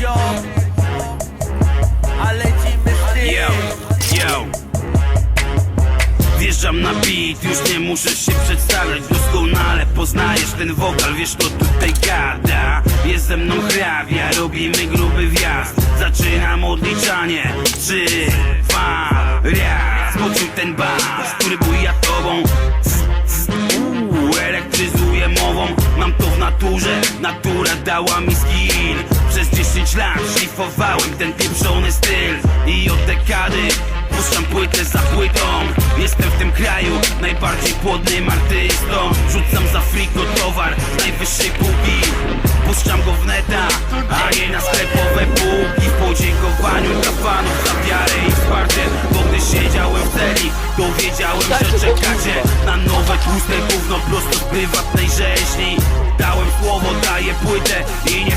ziom A lecimy z tym. Yo, yo. Wjeżdżam na beat, już nie muszę się przedstawiać Doskonale. Poznajesz ten wokal, wiesz kto tutaj gada. Jest ze mną hrabia, robimy gruby wjazd. Zaczynam odliczanie. Trzy, dwa, raz. Poczuj ten bas, który buja tobą. Elektryzuje mową. Mam to w naturze, natura dała mi skill Przez 10 lat szlifowałem ten pieprzony styl. I od dekady puszczam płytę za płytą. Jestem w tym kraju najbardziej płodnym artystą. Rzucam za friko towar z najwyższej półki. Puszczam go w neta, a nie na sklepowe półki. W podziękowaniu dla fanów za wiarę i wsparcie Bo gdy siedziałem w celi, to wiedziałem, że czekacie Na nowe tłuste gówno prosto z prywatnej rzeźni. Dałem słowo, daję płytę i